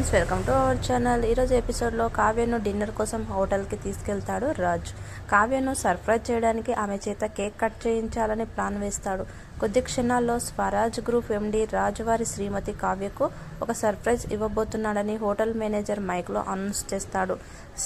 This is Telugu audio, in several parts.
Friends welcome to our channel. ఈరోజు ఎపిసోడ్లో కావ్యను డిన్నర్ కోసం హోటల్కి తీసుకెళ్తాడు రాజ్. కావ్యను సర్ప్రైజ్ చేయడానికి ఆమె చేత కేక్ కట్ చేయించాలని ప్లాన్ వేస్తాడు. కొద్ది క్షణాల్లో స్వరాజ్ గ్రూప్ ఎండి రాజువారి శ్రీమతి కావ్యకు ఒక సర్ప్రైజ్ ఇవ్వబోతున్నాడని హోటల్ మేనేజర్ మైక్లో అనౌన్స్ చేస్తాడు.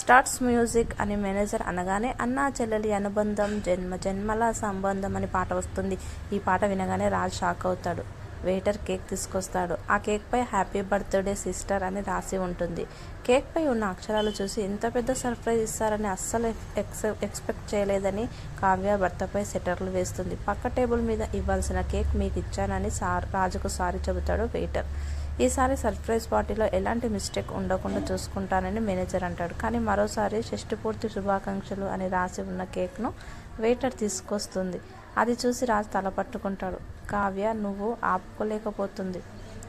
స్టార్ట్స్ మ్యూజిక్ అని మేనేజర్ అనగానే అన్నా చెల్లెలి అనుబంధం జన్మ జన్మల సంబంధం అని పాట వస్తుంది. ఈ పాట వినగానే రాజ్ షాక్ అవుతాడు. వెయిటర్ కేక్ తీసుకొస్తాడు. ఆ కేక్పై హ్యాపీ బర్త్డే సిస్టర్ అని రాసి ఉంటుంది. కేక్పై ఉన్న అక్షరాలు చూసి ఇంత పెద్ద సర్ప్రైజ్ ఇస్తారని అస్సలు ఎక్స్ ఎక్స్పెక్ట్ చేయలేదని కావ్య భర్తపై సెటర్లు వేస్తుంది. పక్క టేబుల్ మీద ఇవ్వాల్సిన కేక్ మీకు ఇచ్చానని సార్ రాజుకు సారీ చెబుతాడు వెయిటర్. ఈసారి సర్ప్రైజ్ పార్టీలో ఎలాంటి మిస్టేక్ ఉండకుండా చూసుకుంటానని మేనేజర్ అంటాడు. కానీ మరోసారి షష్టి పూర్తి శుభాకాంక్షలు అని రాసి ఉన్న కేక్ను వెయిటర్ తీసుకొస్తుంది. అది చూసి రాజు తల పట్టుకుంటాడు. కావ్య నువ్వు ఆపుకోలేకపోతుంది.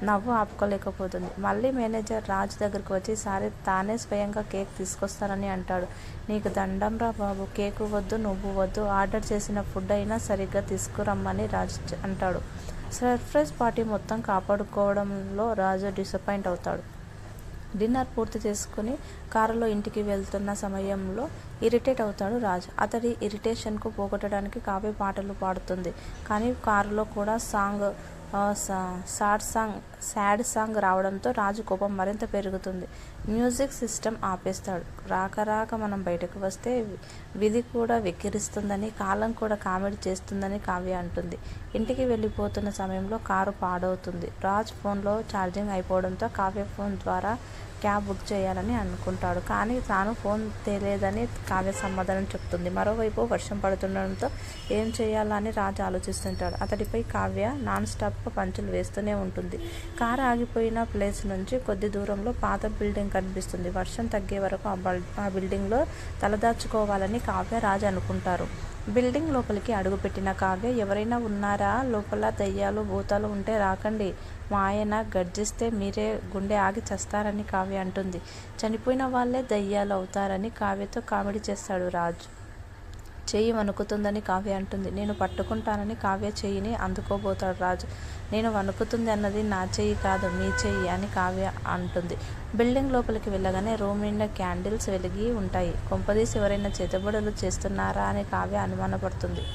నవ్వు ఆపుకోలేకపోతుంది. మళ్ళీ మేనేజర్ రాజు దగ్గరికి వచ్చి సారీ తానే స్వయంగా కేక్ తీసుకొస్తానని అంటాడు. నీకు దండం రా బాబు కేకు వద్దు నువ్వు వద్దు ఆర్డర్ చేసిన ఫుడ్ అయినా సరిగ్గా తీసుకురమ్మని రాజు అంటాడు. సర్ప్రైజ్ పార్టీ మొత్తం కాపాడుకోవడంలో రాజు డిసప్పాయింట్ అవుతాడు. డిన్నర్ పూర్తి చేసుకుని కారులో ఇంటికి వెళ్తున్న సమయంలో ఇరిటేట్ అవుతాడు రాజ్. అతడి ఇరిటేషన్కు పోగొట్టడానికి కావ్య పాటలు పాడుతుంది. కానీ కారులో కూడా సాంగ్ సా- సాడ్ సాంగ్ సాడ్ సాంగ్ రావడంతో రాజు కోపం మరింత పెరుగుతుంది. మ్యూజిక్ సిస్టమ్ ఆపేస్తాడు. రాక రాక మనం బయటకు వస్తే విధి కూడా వెక్కిరిస్తుందని కాలం కూడా కామెడీ చేస్తుందని కావ్య అంటుంది. ఇంటికి వెళ్ళిపోతున్న సమయంలో కారు పాడవుతుంది. రాజ్ ఫోన్లో ఛార్జింగ్ అయిపోవడంతో కావ్య ఫోన్ ద్వారా క్యాబ్ బుక్ చేయాలని అనుకుంటాడు. కానీ తాను ఫోన్ తేలేదని కావ్య సమాధానం చెప్తుంది. మరోవైపు వర్షం పడుతుండడంతో ఏం చేయాలని రాజు ఆలోచిస్తుంటాడు. అతడిపై కావ్య నాన్ స్టాప్గా పంచులు వేస్తూనే ఉంటుంది. కారు ఆగిపోయిన ప్లేస్ నుంచి కొద్ది దూరంలో పాత బిల్డింగ్ కనిపిస్తుంది. వర్షం తగ్గే వరకు ఆ ఆ బిల్డింగ్లో తలదాచుకోవాలని కావ్య రాజు అనుకుంటారు. బిల్డింగ్ లోపలికి అడుగుపెట్టిన కావ్య ఎవరైనా ఉన్నారా? లోపల దయ్యాలు భూతాలు ఉంటే రాకండి. మా ఆయన గర్జిస్తే మీరే గుండె ఆగి చస్తారని కావ్య అంటుంది. చనిపోయిన వాళ్ళే దయ్యాలు అవుతారని కావ్యతో కామెడీ చేస్తాడు రాజు. చెయ్యి వణుకుతుందని కావ్య అంటుంది. నేను పట్టుకుంటానని కావ్య చెయ్యిని అందుకోబోతాడు రాజు. నేను వణుకుతుంది అన్నది నా చెయ్యి కాదు మీ చెయ్యి అని కావ్య అంటుంది. బిల్డింగ్ లోపలికి వెళ్ళగానే రూమ్ నిండా క్యాండిల్స్ వెలిగి ఉంటాయి. కొంపదీసి ఎవరైనా చేతబడులు చేస్తున్నారా అని కావ్య అనుమానపడుతుంది.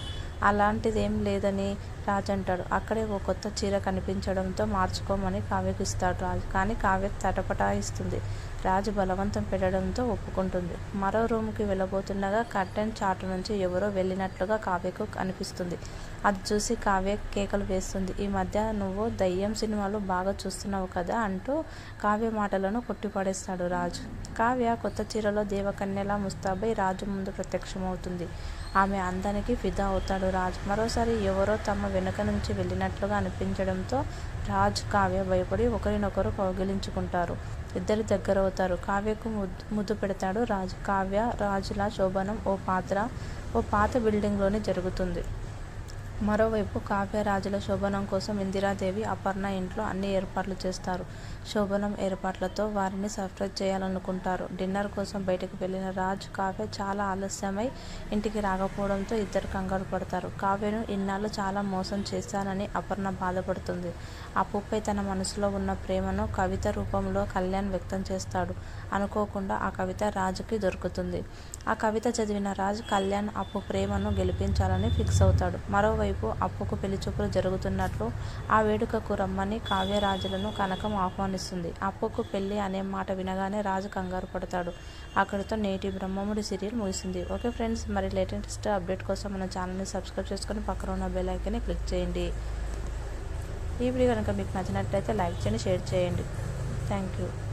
అలాంటిదేం లేదని రాజు అంటాడు. అక్కడే ఓ కొత్త చీర కనిపించడంతో మార్చుకోమని కావ్యకు ఇస్తాడు రాజు. కానీ కావ్య తటపటాయిస్తుంది. రాజు బలవంతం పెట్టడంతో ఒప్పుకుంటుంది. మరో రూమ్కి వెళ్ళబోతుండగా కర్టెన్ చాటు నుంచి ఎవరో వెళ్ళినట్లుగా కావ్యకు అనిపిస్తుంది. అది చూసి కావ్య కేకలు వేస్తుంది. ఈ మధ్య నువ్వు దయ్యం సినిమాలు బాగా చూస్తున్నావు కదా అంటూ కావ్య మాటలను కొట్టిపడేస్తాడు రాజు. కావ్య కొత్త చీరలో దేవకన్యలా ముస్తాబై రాజు ముందు ప్రత్యక్షమవుతుంది. ఆమె అందానికి ఫిదా అవుతాడు రాజ్. మరోసారి ఎవరో తమ వెనుక నుంచి వెళ్ళినట్లుగా అనిపించడంతో రాజ్ కావ్య భయపడి ఒకరినొకరు కౌగిలించుకుంటారు. ఇద్దరు దగ్గర అవుతారు. కావ్యకు ముద్దు ముద్దు పెడతాడు రాజు. కావ్య రాజుల శోభనం ఓ పాత్ర ఓ పాత బిల్డింగ్లోనే జరుగుతుంది. మరోవైపు కావ్య రాజుల శోభనం కోసం ఇందిరాదేవి అపర్ణ ఇంట్లో అన్ని ఏర్పాట్లు చేస్తారు. శోభనం ఏర్పాట్లతో వారిని సర్ప్రైజ్ చేయాలనుకుంటారు. డిన్నర్ కోసం బయటకు వెళ్ళిన రాజ్ కావ్య చాలా ఆలస్యమై ఇంటికి రాకపోవడంతో ఇద్దరు కంగారు పడతారు. కావ్యను ఇన్నాళ్ళు చాలా మోసం చేశానని అపర్ణ బాధపడుతుంది. అప్పుపై తన మనసులో ఉన్న ప్రేమను కవిత రూపంలో కళ్యాణ్ వ్యక్తం చేస్తాడు. అనుకోకుండా ఆ కవిత రాజుకి దొరుకుతుంది. ఆ కవిత చదివిన రాజ్ కళ్యాణ్ అప్పు ప్రేమను గెలిపించాలని ఫిక్స్ అవుతాడు. మరోవైపు అప్పుకు పెళ్ళిచూపులు జరుగుతున్నట్లు ఆ వేడుకకు రమ్మని కావ్యరాజులను కనకం ఆహ్వానిస్తుంది. అప్పుకు పెళ్ళి అనే మాట వినగానే రాజు కంగారు పడతాడు. అక్కడితో నేటి బ్రహ్మముడి సీరియల్ ముగిసింది. ఓకే ఫ్రెండ్స్ మరి లేటెస్ట్ అప్డేట్ కోసం మన ఛానల్ని సబ్స్క్రైబ్ చేసుకొని పక్కన ఉన్న బెల్ క్లిక్ చేయండి. ఈ వీడియో కనుక మీకు నచ్చినట్లయితే లైక్ చేయండి షేర్ చేయండి. Thank you.